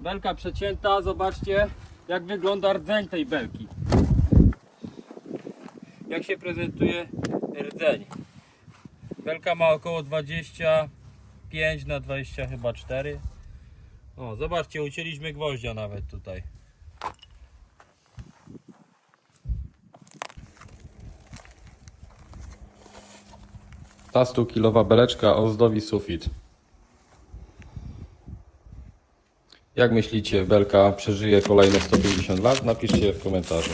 Belka przecięta, zobaczcie jak wygląda rdzeń tej belki. Jak się prezentuje rdzeń. Belka ma około 25 na 20 chyba 4. O, zobaczcie, ucięliśmy gwoździa nawet tutaj. Ta 100-kilowa beleczka ozdobi sufit. Jak myślicie, belka przeżyje kolejne 150 lat? Napiszcie w komentarzu.